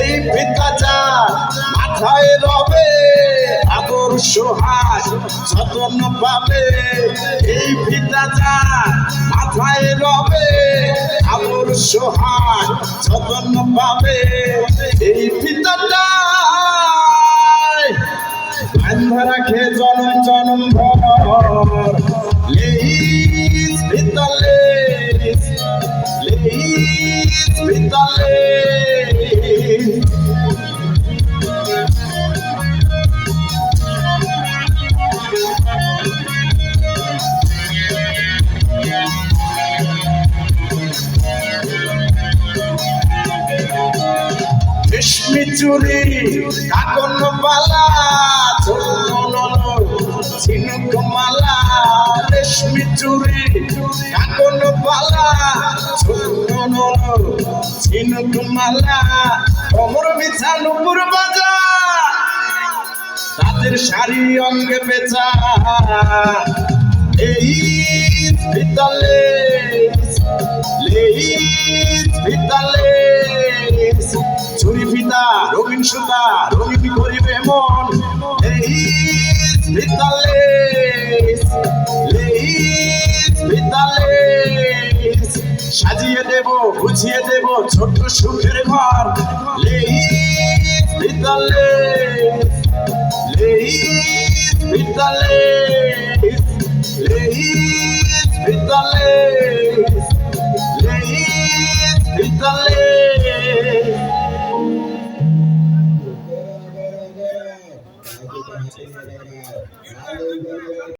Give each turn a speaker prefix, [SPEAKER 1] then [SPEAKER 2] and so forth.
[SPEAKER 1] এই পিতাচা মাথায় রবে আদর সোহাগ যতন পাবে। এই পিতাচা মাথায় রবে আদর সোহাগ যতন পাবে। এই পিতাটা বান্ধা রাখে জনম জনম ভর। লেইস ভিতলে লেইস ভিতলে রেশমি চুরি কাকন বালা ঝিনুক মালা রেশমি চুরি কাকন বালা ঝিনুক মালা কোমর বিছানো পুর বাজা তাদের শাড়ি অঙ্গে বেচা। এই ভিতলে লেইস ভিতলে। ছুরি রঙিন সুতা, রঙিন করিবে মন। লেইস ভিতলে। সাজিয়ে দেব বুঝিয়ে দেব ছোট্ট সুখের ঘর।